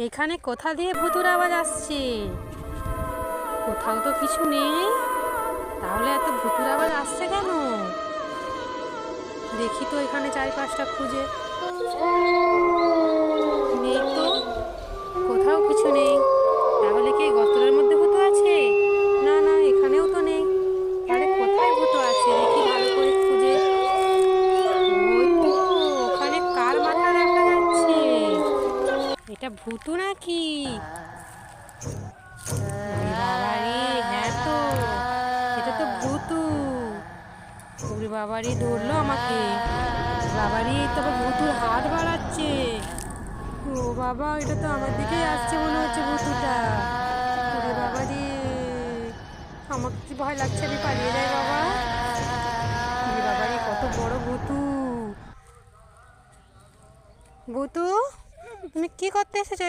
এখানে কোথা দিয়ে ভুতুর আওয়াজ আসছে? কোথাও তো কিছু নেই। তাহলে এত ভুতুর আওয়াজ আসছে কেন? দেখি তো এখানে চারিপাশটা খুঁজে। ভূতু নাকি? ওরে বাবা হ্যাঁ তো। এটা তো ভূতু। ওরে বাবা রে, ধরলো আমাকে। বাবা রে, এই তো আবার ভূতুর হাত বাড়াচ্ছে। ও বাবা, এটা তো আমার দিকেই আসছে মনে হচ্ছে ভূতুটা। ওরে বাবা রে আমার কি ভয় লাগছে? আমি পালিয়ে যাই বাবা। ওরে বাবা রে, কত বড় ভূতু। ভূতু? তুমি কি করতে এসেছ?